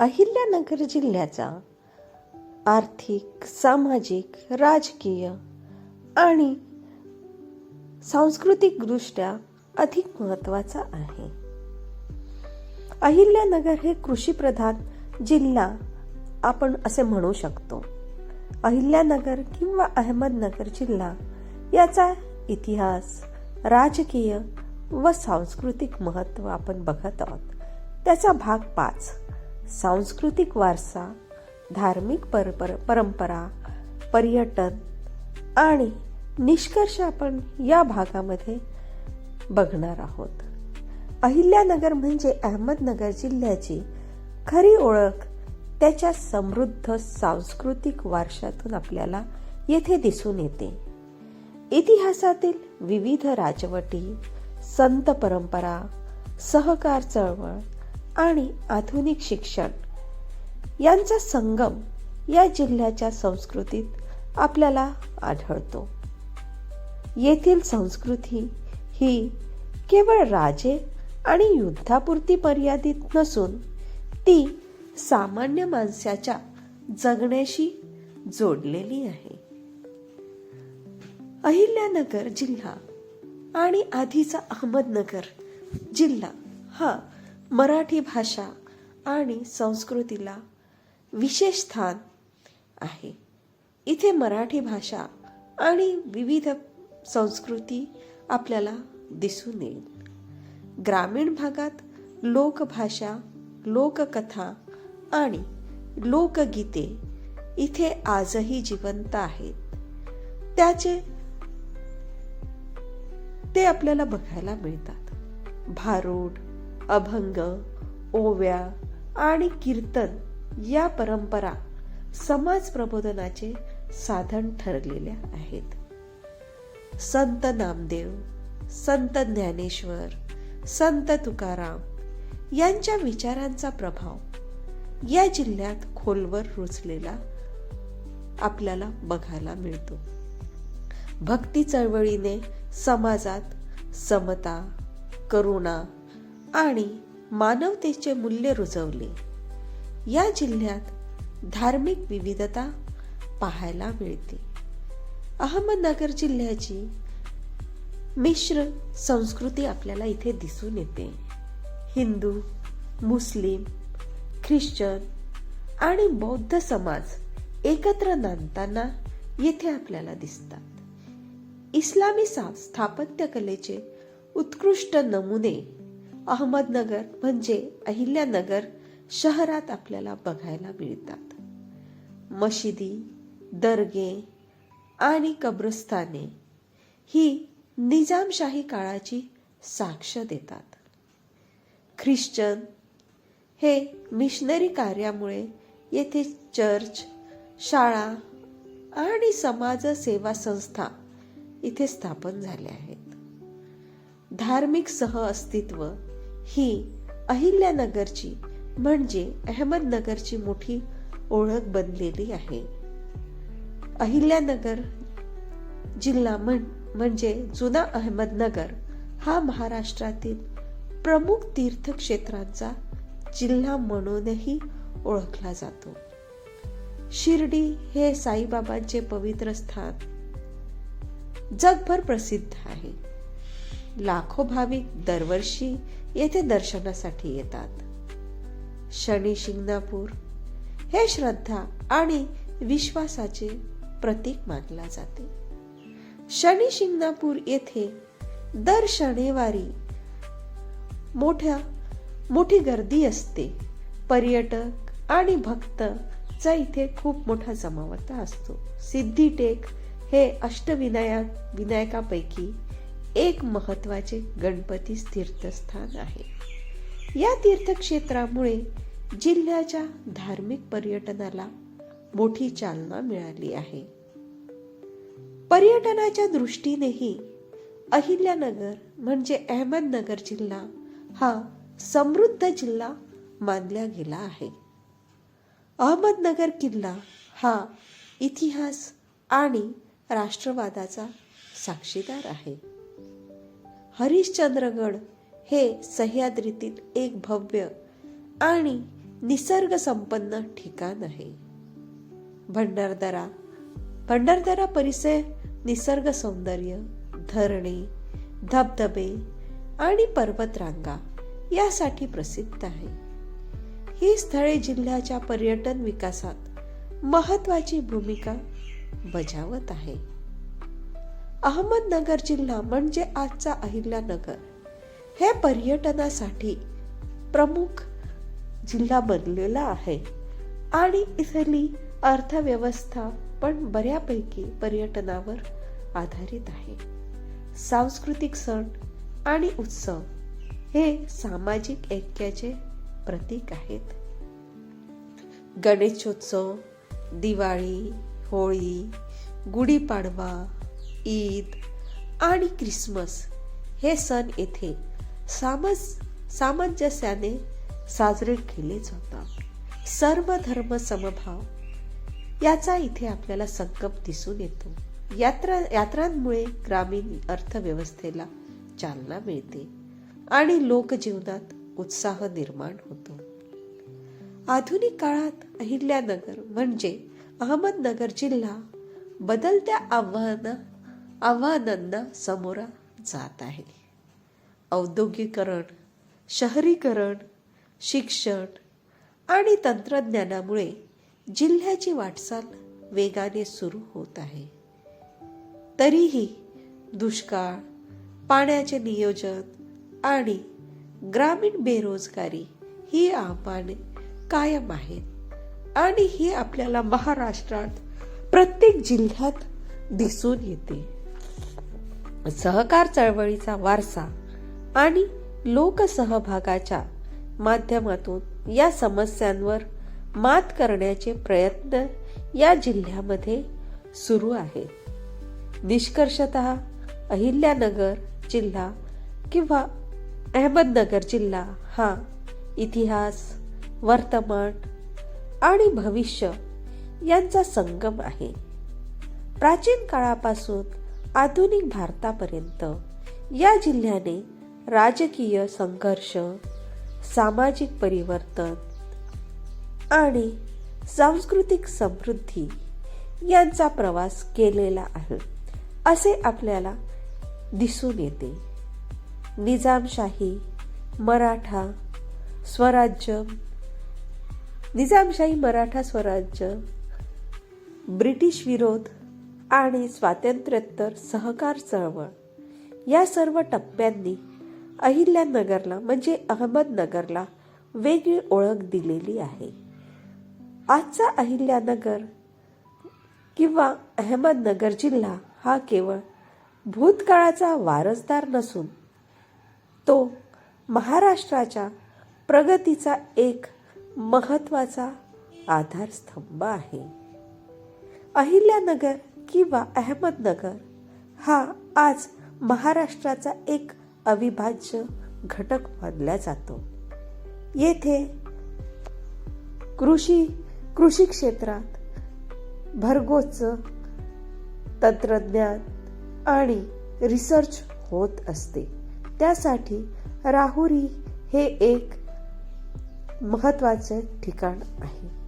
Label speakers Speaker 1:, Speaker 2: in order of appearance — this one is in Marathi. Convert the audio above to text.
Speaker 1: अहिल्यानगर जिल्ह्याचा आर्थिक सामाजिक राजकीय आणि सांस्कृतिकदृष्ट्या अधिक महत्त्वाचा आहे. अहिल्यानगर हे कृषीप्रधान जिल्हा आपण असे म्हणू शकतो. अहिल्यानगर किंवा अहमदनगर जिल्हा याचा इतिहास राजकीय व सांस्कृतिक महत्त्व आपण बघत आहोत. त्याचा भाग पाच. सांस्कृतिक वारसा धार्मिक परपर परंपरा पर्यटन आणि निष्कर्ष आपण या भागामध्ये बघणार आहोत. अहिल्यानगर म्हणजे अहमदनगर जिल्ह्याची खरी ओळख त्याच्या समृद्ध सांस्कृतिक वारशातून आपल्याला येथे दिसून येते. इतिहासातील विविध राजवटी संत परंपरा सहकार चळवळ आणि आधुनिक शिक्षण. यांचा संगम या जिल्ह्याच्या संस्कृतीत आपल्याला आढळतो. येथील संस्कृती ही केवळ राजे आणि युद्धापुरती मर्यादित नसून ती सामान्य माणसाच्या जगण्याशी जोडलेली आहे. अहिल्यानगर जिल्हा आणि आधीचा अहमदनगर जिल्हा हा मराठी भाषा आणि संस्कृतीला विशेष स्थान आहे. इथे मराठी भाषा आणि विविध संस्कृती आपल्याला दिसून येईल. ग्रामीण भागात लोकभाषा लोककथा आणि लोकगीते इथे आजही जिवंत आहेत. त्याचे ते आपल्याला बघायला मिळतात. भारूड अभंग ओव्या आणि कीर्तन या परंपरा समाज प्रबोधनाचे साधन ठरलेल्या आहेत. संत नामदेव संत ज्ञानेश्वर संत तुकाराम यांच्या विचारांचा प्रभाव या जिल्ह्यात खोलवर रुजलेला आपल्याला बघायला मिळतो. भक्ती चळवळीने समाजात समता करुणा आणि मानवतेचे मूल्य रुजवले. या जिल्ह्यात धार्मिक विविधता पाहायला मिळते. अहमदनगर जिल्ह्याची मिश्र संस्कृती आपल्याला इथे दिसून येते. हिंदू मुस्लिम ख्रिश्चन आणि बौद्ध समाज एकत्र नांदताना येथे आपल्याला दिसतात. इस्लामी स्थापत्यकलेचे उत्कृष्ट नमुने अहमदनगर म्हणजे अहिल्यानगर शहरात आपल्याला बघायला मिळतात. मशिदी दर्गे आणि कब्रस्ताने ही निजामशाही काळाची साक्ष देतात. ख्रिश्चन हे मिशनरी कार्यामुळे येथे चर्च शाळा आणि समाज सेवा संस्था इथे स्थापन झाल्या आहेत. धार्मिक सह अस्तित्व ही अहिल्यानगरची म्हणजे अहमदनगरची मोठी ओळख बनलेली आहे. अहिल्यानगर जिल्हा म्हणजे जुना अहमदनगर हा महाराष्ट्रातील प्रमुख तीर्थक्षेत्रांचा जिल्हा म्हणूनही ओळखला जातो. शिर्डी हे साईबाबांचे पवित्र स्थान जगभर प्रसिद्ध आहे. लाखो भाविक दरवर्षी येथे दर्शनासाठी येतात. शनी शिंगणापूर हे श्रद्धा आणि विश्वासाचे प्रतीक मानला जाते. शनी शिंगणापूर येथे दर शनिवारी मोठ्या मोठी गर्दी असते. पर्यटक आणि भक्त चा इथे खूप मोठा जमावता असतो. सिद्धिटेक हे अष्टविनायक विनायकापैकी एक महत्त्वाचे गणपती तीर्थस्थान आहे. या तीर्थक्षेत्रामुळे जिल्ह्याच्या धार्मिक पर्यटनाला मोठी चालना मिळाली आहे. पर्यटनाच्या दृष्टीनेही अहिल्यानगर म्हणजे अहमदनगर जिल्हा हा समृद्ध जिल्हा मानला गेला आहे. अहमदनगर किल्ला हा इतिहास आणि राष्ट्रवादाचा साक्षीदार आहे. हरिश्चंद्रगड हे सह्याद्रीतील एक भव्य आणि निसर्ग संपन्न ठिकाण आहे. भंडारदरा भंडारदरा परिसर निसर्ग सौंदर्य धरणे धबधबे आणि पर्वतरांगा यासाठी प्रसिद्ध आहे. ही स्थळे जिल्ह्याच्या पर्यटन विकासात महत्वाची भूमिका बजावत आहे. अहमदनगर जिल्हा म्हणजे आजचा अहिल्यानगर. हे पर्यटनासाठी प्रमुख जिल्हा बनलेला आहे. आणि इथली अर्थव्यवस्था पण बऱ्यापैकी पर्यटनावर आधारित आहे. सांस्कृतिक सण आणि उत्सव हे सामाजिक ऐक्याचे प्रतीक आहेत. गणेशोत्सव दिवाळी होळी गुढीपाडवा ईद आणि ख्रिसमस हे सण येथे सामस सामंजस्याने साजरे केले जातात. सर्व धर्म समभाव याचा इथे आपल्याला संगम दिसून येतो. यात्रा यात्रांमुळे ग्रामीण अर्थव्यवस्थेला चालना मिळते आणि लोकजीवनात उत्साह निर्माण होतो. आधुनिक काळात अहिल्यानगर म्हणजे अहमदनगर जिल्हा बदलत्या आव्हाना आव्हानांना सामोरा जात आहे. औद्योगिकरण शहरीकरण शिक्षण आणि तंत्रज्ञानामुळे जिल्ह्याची वाटचाल वेगाने सुरू होत आहे. तरीही दुष्काळ पाण्याचे नियोजन आणि ग्रामीण बेरोजगारी ही आव्हाने कायम आहेत आणि ही आपल्याला महाराष्ट्रात प्रत्येक जिल्ह्यात दिसून येते. सहकार चळवळीचा वारसा आणि लोकसहभागाच्या माध्यमातून या समस्यांवर मात करण्याचे प्रयत्न या जिल्ह्यामध्ये सुरू आहेत. निष्कर्षत अहिल्यानगर जिल्हा किंवा अहमदनगर जिल्हा हा इतिहास वर्तमान आणि भविष्य यांचा संगम आहे. प्राचीन काळापासून आधुनिक भारतापर्यंत. या जिल्ह्याने राजकीय संघर्ष सामाजिक परिवर्तन आणि सांस्कृतिक समृद्धी यांचा प्रवास केलेला आहे असे आपल्याला दिसून येते. निजामशाही मराठा स्वराज्य निजामशाही मराठा स्वराज्य ब्रिटिश विरोध आणि स्वातंत्र्योत्तर सहकार चळवळ. या सर्व टप्प्यांनी अहिल्यानगरला म्हणजे अहमदनगरला वेगळी ओळख दिलेली आहे. आजचा अहिल्यानगर किंवा अहमदनगर जिल्हा हा केवळ भूतकाळाचा वारसदार नसून तो महाराष्ट्राच्या प्रगतीचा एक महत्त्वाचा आधारस्तंभ आहे. अहिल्यानगर किंवा अहमदनगर हा आज महाराष्ट्राचा एक अविभाज्य घटक मानला जातो. येथे कृषी कृषी क्षेत्रात भरगोच तंत्रज्ञान आणि रिसर्च होत असते. त्यासाठी राहुरी हे एक महत्त्वाचे ठिकाण आहे.